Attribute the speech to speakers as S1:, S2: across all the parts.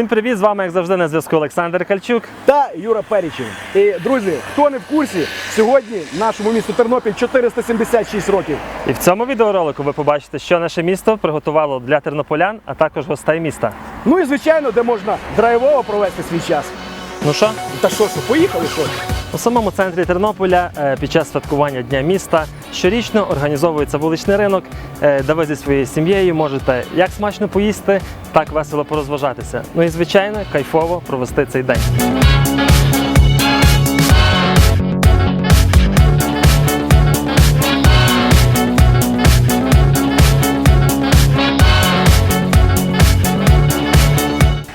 S1: Всім привіт! З вами, як завжди, на зв'язку Олександр Кальчук.
S2: та Юра Перічів. І друзі, хто не в курсі, сьогодні нашому місту Тернопіль 476 років.
S1: І в цьому відеоролику ви побачите, що наше місто приготувало для тернополян, а також гостей міста.
S2: Ну і звичайно, де можна драйвово провести свій час.
S1: Ну що,
S2: Та що, що, поїхали що?
S1: У самому центрі Тернополя е, під час святкування Дня міста щорічно організовується вуличний ринок, де ви зі своєю сім'єю можете як смачно поїсти, так весело порозважатися. Ну і звичайно, кайфово провести цей день.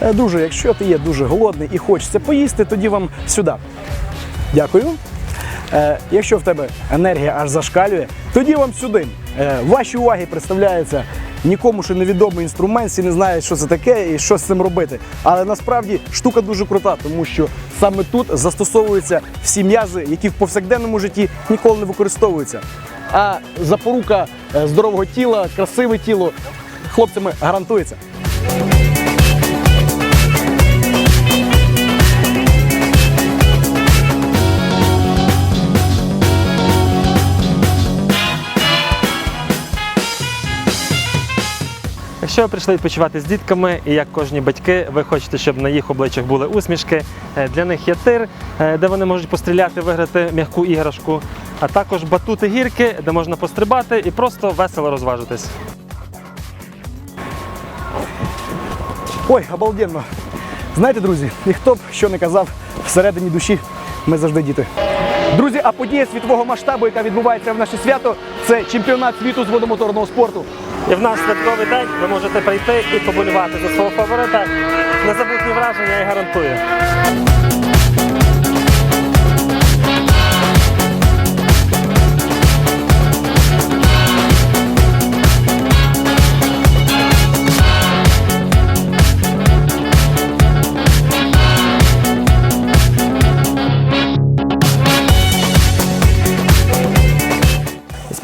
S2: Е, Друже, якщо ти є дуже голодний і хочеться поїсти, тоді вам сюди. Дякую. Е, якщо в тебе енергія аж зашкалює, тоді вам сюди. Е, вашій увагі представляється нікому ще невідомий інструмент, всі не знають, що це таке і що з цим робити. Але насправді штука дуже крута, тому що саме тут застосовуються всі м'язи, які в повсякденному житті ніколи не використовуються. А запорука е, здорового тіла, красиве тіло хлопцями гарантується.
S1: Якщо ви прийшли відпочивати з дітками, і як кожні батьки, ви хочете, щоб на їх обличчях були усмішки, е, для них є тир, е, де вони можуть постріляти, виграти м'яку іграшку, а також батути гірки, де можна пострибати і просто весело розважитись.
S2: Ой, обалденно. Знаєте, друзі, і хто б що не казав, всередині душі ми завжди діти. Друзі, а подія світового масштабу, яка відбувається в наше свято, це чемпіонат світу з водомоторного спорту.
S1: І в наш святковий день ви можете прийти і поболювати за свого фаворита. Незабутні враження я гарантую.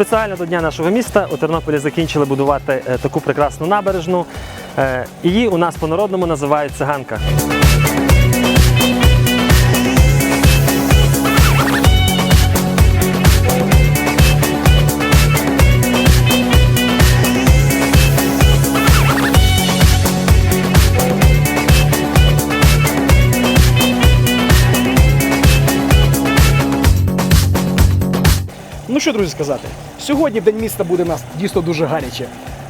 S1: Спеціально до Дня нашого міста у Тернополі закінчили будувати е, таку прекрасну набережну. Е, Її у нас по-народному називають циганка.
S2: Ну що, друзі, сказати? Сьогодні в день міста буде нас дійсно дуже гаряче.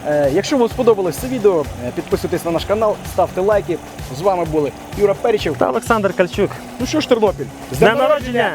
S2: Е, якщо вам сподобалось це відео, е, підписуйтесь на наш канал, ставте лайки. З вами були Юра Перічев.
S1: Та Олександр Кальчук.
S2: Ну що ж, Тернопіль,
S1: З днем народження!